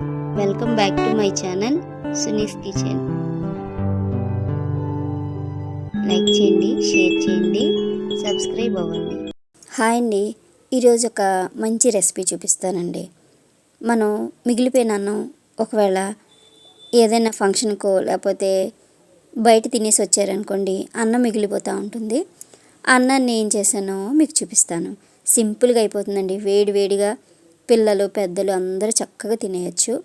Welcome back to my channel Suni's kitchen like చేయండి share చేయండి subscribe అవ్వండి. Hi అండి. ఈరోజు ఒక మంచి రెసిపీ చూపిస్తానండి. మనం మిగిలిపోయిన అన్నం ఒకవేళ ఏదైనా ఫంక్షన్కో లేకపోతే బయట తినేసి వచ్చారనుకోండి అన్నం మిగిలిపోతూ ఉంటుంది. అన్నాన్ని ఏం చేశానో మీకు చూపిస్తాను. సింపుల్గా అయిపోతుందండి. వేడి వేడిగా పిల్లలు పెద్దలు అందరూ చక్కగా తినేయచ్చు.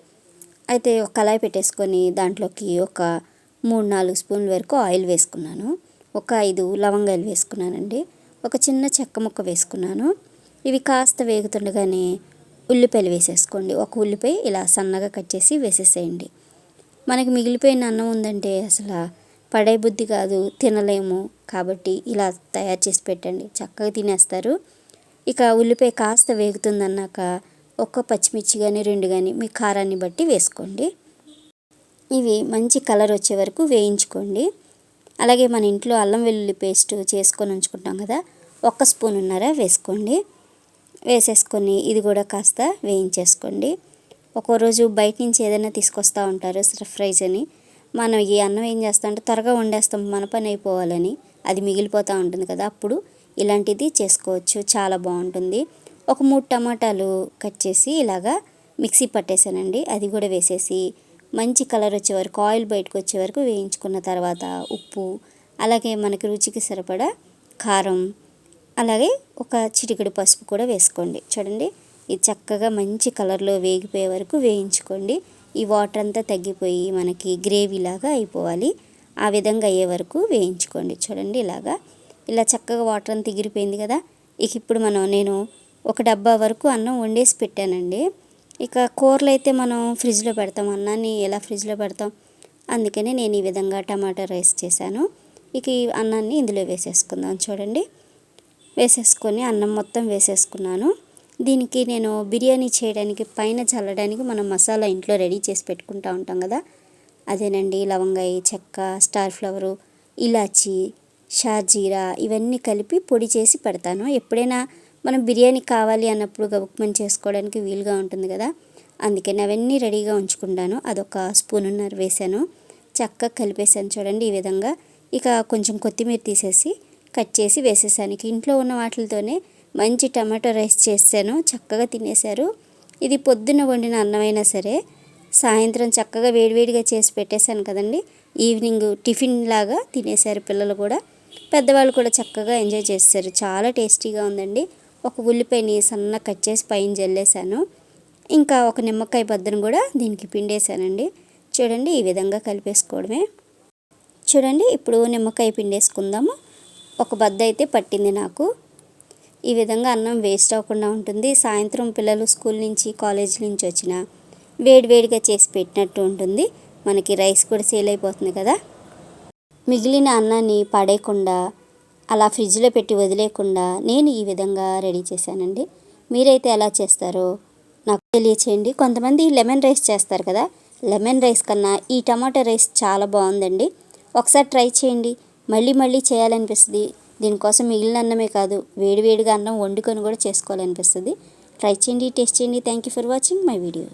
అయితే ఒక కళాయి పెట్టేసుకొని దాంట్లోకి ఒక మూడు నాలుగు స్పూన్ల వరకు ఆయిల్ వేసుకున్నాను. ఒక ఐదు లవంగాలు వేసుకున్నానండి. ఒక చిన్న చెక్క ముక్క వేసుకున్నాను. ఇవి కాస్త వేగుతుండగానే ఉల్లిపాయలు వేసేసుకోండి. ఒక ఉల్లిపాయ ఇలా సన్నగా కట్ చేసి వేసేసేయండి. మనకి మిగిలిపోయిన అన్నం ఉందంటే అసలు పడే బుద్ధి కాదు తినలేము కాబట్టి ఇలా తయారు చేసి పెట్టండి. చక్కగా తినేస్తారు. ఇక ఉల్లిపాయ కాస్త వేగుతుందన్నాక ఒక్క పచ్చిమిర్చి కానీ రెండు కానీ మీ కారాన్ని బట్టి వేసుకోండి. ఇవి మంచి కలర్ వచ్చే వరకు వేయించుకోండి. అలాగే మన ఇంట్లో అల్లం వెల్లుల్లి పేస్ట్ చేసుకొని ఉంచుకుంటాం కదా ఒక్క స్పూన్ ఉన్నారా వేసుకోండి. వేసేసుకొని ఇది కూడా కాస్త వేయించేసుకోండి. ఒక్కో రోజు బయట నుంచి ఏదైనా తీసుకొస్తూ ఉంటారు ఫ్రైజ్ అని. మనం ఈ అన్నం ఏం చేస్తాం అంటే త్వరగా వండేస్తాం మన పని అయిపోవాలని. అది మిగిలిపోతూ ఉంటుంది కదా అప్పుడు ఇలాంటిది చేసుకోవచ్చు చాలా బాగుంటుంది. ఒక మూడు టమాటాలు కట్ చేసి ఇలాగా మిక్సీ పట్టేసానండి. అది కూడా వేసేసి మంచి కలర్ వచ్చే వరకు ఆయిల్ బయటకు వచ్చే వరకు వేయించుకున్న తర్వాత ఉప్పు అలాగే మనకి రుచికి సరిపడా కారం అలాగే ఒక చిటికెడు పసుపు కూడా వేసుకోండి. చూడండి ఇది చక్కగా మంచి కలర్లో వేగిపోయే వరకు వేయించుకోండి. ఈ వాటర్ అంతా తగ్గిపోయి మనకి గ్రేవీ లాగా అయిపోవాలి. ఆ విధంగా అయ్యే వరకు వేయించుకోండి. చూడండి ఇలాగా. ఇలా చక్కగా వాటర్ అంతా ఎగిరిపోయింది కదా. ఇక ఇప్పుడు మనం నేను ఒక డబ్బా వరకు అన్నం వండేసి పెట్టానండి. ఇక కూరలు అయితే మనం ఫ్రిడ్జ్లో పెడతాం అన్నాన్ని ఎలా ఫ్రిడ్జ్లో పెడతాం? అందుకనే నేను ఈ విధంగా టమాటా రైస్ చేశాను. ఇక ఈ అన్నాన్ని ఇందులో వేసేసుకుందాం చూడండి. వేసేసుకొని అన్నం మొత్తం వేసేసుకున్నాను. దీనికి నేను బిర్యానీ చేయడానికి పైన చల్లడానికి మనం మసాలా ఇంట్లో రెడీ చేసి పెట్టుకుంటూ ఉంటాం కదా? అదేనండి లవంగాయి చెక్క స్టార్ ఫ్లవరు ఇలాచి షాజీరా ఇవన్నీ కలిపి పొడి చేసి పెడతాను. ఎప్పుడైనా మనం బిర్యానీ కావాలి అన్నప్పుడు గబుక్మని చేసుకోవడానికి వీలుగా ఉంటుంది కదా. అందుకని అవన్నీ రెడీగా ఉంచుకుంటాను. అదొక స్పూనున్నర వేసాను. చక్కగా కలిపేసాను చూడండి ఈ విధంగా. ఇక కొంచెం కొత్తిమీర తీసేసి కట్ చేసి వేసేసాను. ఇంట్లో ఉన్న వాటితోనే మంచి టమాటో రైస్ చేశాను. చక్కగా తినేశారు. ఇది పొద్దున్న వండిన అన్నమైనా సరే సాయంత్రం చక్కగా వేడివేడిగా చేసి పెట్టేశాను కదండి. ఈవినింగ్ టిఫిన్ లాగా తినేశారు పిల్లలు కూడా. పెద్దవాళ్ళు కూడా చక్కగా ఎంజాయ్ చేస్తారు చాలా టేస్టీగా ఉందండి. ఒక ఉల్లిపాయని సన్న కట్ చేసి పైన జల్లేసాను. ఇంకా ఒక నిమ్మకాయ బద్దను కూడా దీనికి పిండేశానండి చూడండి ఈ విధంగా కలిపేసుకోవడమే. చూడండి ఇప్పుడు నిమ్మకాయ పిండేసుకుందాము. ఒక బద్ద అయితే పట్టింది నాకు. ఈ విధంగా అన్నం వేస్ట్ అవ్వకుండా ఉంటుంది. సాయంత్రం పిల్లలు స్కూల్ నుంచి కాలేజ్ నుంచి వచ్చిన వేడివేడిగా చేసి పెట్టినట్టు ఉంటుంది. మనకి రైస్ కూడా సేల్ అయిపోతుంది కదా. మిగిలిన అన్నాన్ని పడేయకుండా అలా ఫ్రిడ్జ్లో పెట్టి వదిలేకుండా నేను ఈ విధంగా రెడీ చేశానండి. మీరైతే ఎలా చేస్తారో నాకు తెలియచేయండి. కొంతమంది లెమన్ రైస్ చేస్తారు కదా లెమన్ రైస్ కన్నా ఈ టమాటా రైస్ చాలా బాగుందండి. ఒకసారి ట్రై చేయండి. మళ్ళీ మళ్ళీ చేయాలనిపిస్తుంది. దీనికోసం మిగిలిన అన్నమే కాదు వేడివేడిగా అన్నం వండుకొని కూడా చేసుకోవాలనిపిస్తుంది. ట్రై చేయండి టేస్ట్ చేయండి. Thank you for watching my video.